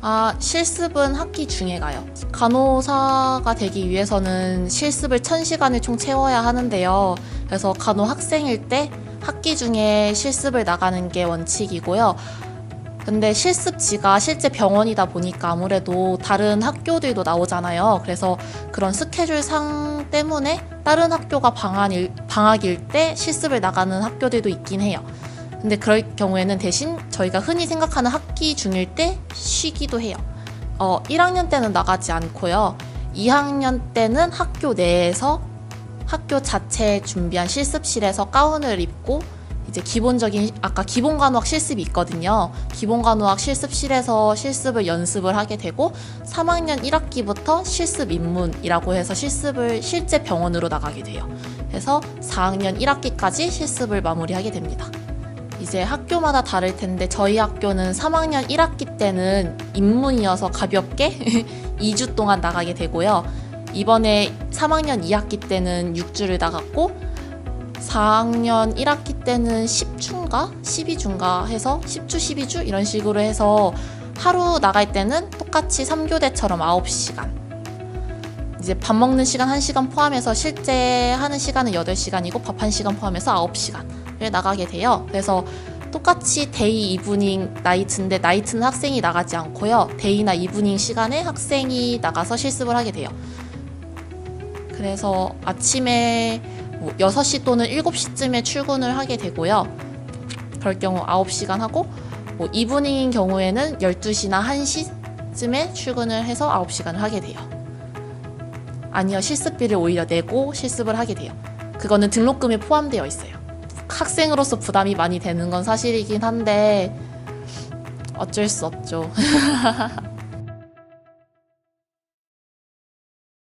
아, 실습은 학기 중에 가요. 간호사가 되기 위해서는 실습을 1000시간을 총 채워야 하는데요. 그래서 간호 학생일 때 학기 중에 실습을 나가는 게 원칙이고요. 근데 실습지가 실제 병원이다 보니까 아무래도 다른 학교들도 나오잖아요. 그래서 그런 스케줄상 때문에 다른 학교가 방학일, 방학일 때 실습을 나가는 학교들도 있긴 해요. 근데 그럴 경우에는 대신 저희가 흔히 생각하는 학기 중일 때 쉬기도 해요. 어, 1학년 때는 나가지 않고요. 2학년 때는 학교 내에서 학교 자체 준비한 실습실에서 가운을 입고 이제 기본적인 아까 기본 간호학 실습이 있거든요. 기본 간호학 실습실에서 실습을 연습을 하게 되고 3학년 1학기부터 실습 입문이라고 해서 실습을 실제 병원으로 나가게 돼요. 그래서 4학년 1학기까지 실습을 마무리하게 됩니다. 이제 학교마다 다를 텐데 저희 학교는 3학년 1학기 때는 입문이어서 가볍게 2주 동안 나가게 되고요. 이번에 3학년 2학기 때는 6주를 나갔고 4학년 1학기 때는 10주인가? 12주인가? 해서 10주 12주? 이런 식으로 해서 하루 나갈 때는 똑같이 3교대처럼 9시간. 이제 밥 먹는 시간 1시간 포함해서 실제 하는 시간은 8시간이고 밥 1시간 포함해서 9시간 을 나가게 돼요. 그래서 똑같이 데이 이브닝 나이트인데 나이트는 학생이 나가지 않고요. 데이나 이브닝 시간에 학생이 나가서 실습을 하게 돼요. 그래서 아침에 뭐 6시 또는 7시쯤에 출근을 하게 되고요. 그럴 경우 9시간 하고 뭐 이브닝인 경우에는 12시나 1시쯤에 출근을 해서 9시간을 하게 돼요. 아니요, 실습비를 오히려 내고 실습을 하게 돼요. 그거는 등록금에 포함되어 있어요. 학생으로서 부담이 많이 되는 건 사실이긴 한데 어쩔 수 없죠.